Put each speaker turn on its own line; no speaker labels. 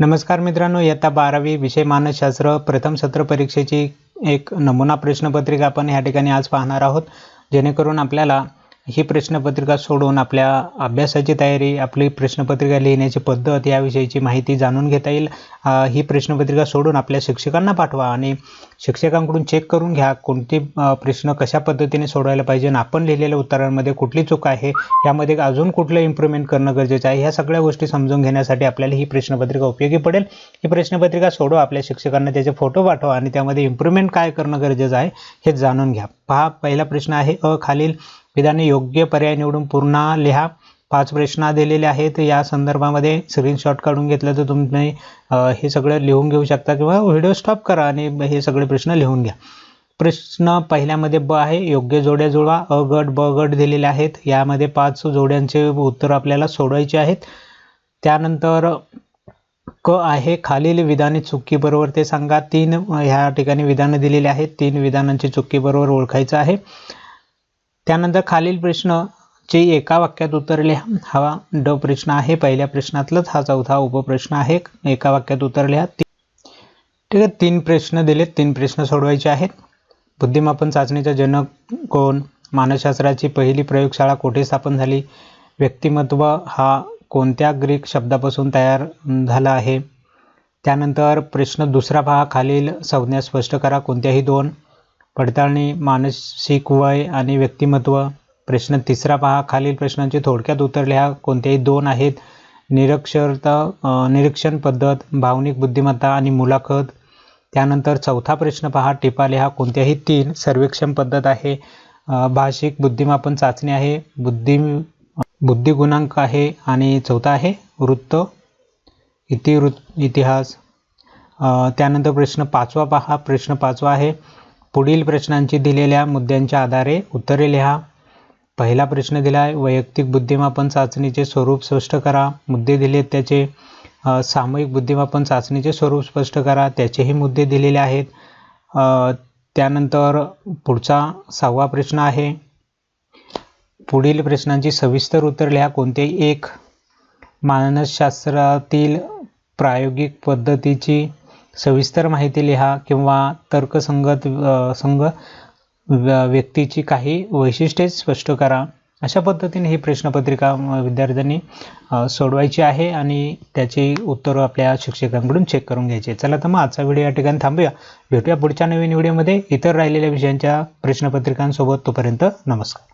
नमस्कार मित्रांनो इयत्ता बारावी विषय मानसशास्त्र प्रथम सत्र परीक्षेची एक नमुना प्रश्नपत्रिका आपण या ठिकाणी आज पाहणार आहोत. जेणेकरून आपल्याला ही प्रश्नपत्रिका सोडून आपल्या अभ्यासाची तयारी आपली प्रश्नपत्रिका लिहिण्याची पद्धत याविषयीची माहिती जाणून घेता येईल. ही प्रश्नपत्रिका सोडून आपल्या शिक्षकांना पाठवा आणि शिक्षकांकडून चेक करून घ्या कोणते प्रश्न कशा पद्धतीने सोडवायला पाहिजे आणि आपण लिहिलेल्या उत्तरांमध्ये कुठली चूक आहे यामध्ये अजून कुठलं इम्प्रूव्हमेंट करणं गरजेचं आहे ह्या सगळ्या गोष्टी समजून घेण्यासाठी आपल्याला ही प्रश्नपत्रिका उपयोगी पडेल. ही प्रश्नपत्रिका सोडवा आपल्या शिक्षकांना त्याचे फोटो पाठवा आणि त्यामध्ये इम्प्रूव्हमेंट काय करणं गरजेचं आहे हे जाणून घ्या. पहा पहिला प्रश्न आहे अ खालील. विधाने योग्य पर्याय निवडून पूर्ण लिहा. पाच प्रश्न दिलेले आहेत. या संदर्भामध्ये स्क्रीनशॉट काढून घेतलं तर तुम्ही हे सगळं लिहून घेऊ शकता किंवा व्हिडिओ स्टॉप करा आणि हे सगळे प्रश्न लिहून घ्या. प्रश्न पहिल्यामध्ये ब आहे. योग्य जोड्या जुळवा. अ गट ब गट दिलेले आहेत. यामध्ये पाच जोड्यांचे उत्तर आपल्याला सोडवायचे आहेत. त्यानंतर क आहे. खालील विधाने चुकी बरोबर ते सांगा. तीन ह्या ठिकाणी विधानं दिलेली आहेत. तीन विधानांची चुकी बरोबर ओळखायचं आहे. त्यानंतर खालील प्रश्न जे एका वाक्यात उतरले हा ड प्रश्न आहे पहिल्या प्रश्नातलाच हा चौथा उपप्रश्न आहे. एका वाक्यात उतरल्या ठीक आहे तीन प्रश्न दिलेत. तीन प्रश्न सोडवायचे आहेत. बुद्धिमापन चाचणीचा जनक कोण? मानसशास्त्राची पहिली प्रयोगशाळा कोठे स्थापन झाली? व्यक्तिमत्व हा कोणत्या ग्रीक शब्दापासून तयार झाला आहे? त्यानंतर प्रश्न दुसरा पहा. खालील संज्ञा स्पष्ट करा. कोणत्याही दोन पडताळणी मानसिक वय आणि व्यक्तिमत्व. प्रश्न तिसरा पहा. खालील प्रश्नांची थोडक्यात उतरले हा कोणत्याही दोन आहेत. निरक्षरता निरीक्षण पद्धत भावनिक बुद्धिमत्ता आणि मुलाखत. त्यानंतर चौथा प्रश्न पहा. टिपाले हा कोणत्याही तीन सर्वेक्षण पद्धत आहे. भाषिक बुद्धिमापन चाचणी आहे. बुद्धी बुद्धिगुणांक आहे. आणि चौथा आहे. वृत्त इतिवृत्त इतिहास. त्यानंतर प्रश्न पाचवा पहा. प्रश्न पाचवा आहे. पुढील प्रश्नांची दिलेल्या मुद्द्यांच्या आधारे उत्तरे लिहा. पहिला प्रश्न दिला आहे वैयक्तिक बुद्धिमापन चाचणीचे स्वरूप स्पष्ट करा. मुद्दे दिलेत त्याचे सामूहिक बुद्धिमापन चाचणीचे स्वरूप स्पष्ट करा. त्याचेही मुद्दे दिलेले आहेत. त्यानंतर पुढचा सहावा प्रश्न आहे. पुढील प्रश्नांची सविस्तर उत्तर लिहा. कोणतेही एक मानसशास्त्रातील प्रायोगिक पद्धतीची सविस्तर माहिती लिहा किंवा तर्कसंगत संघ व्यक्तीची काही वैशिष्ट्ये स्पष्ट करा. अशा पद्धतीने ही प्रश्नपत्रिका विद्यार्थ्यांनी सोडवायची आहे आणि त्याची उत्तरं आपल्या शिक्षकांकडून चेक करून घ्यायची चला तर मग आजचा व्हिडिओ या ठिकाणी थांबूया. भेटूया पुढच्या नवीन व्हिडिओमध्ये. इतर राहिलेल्या विषयांच्या प्रश्नपत्रिकांसोबत तोपर्यंत नमस्कार.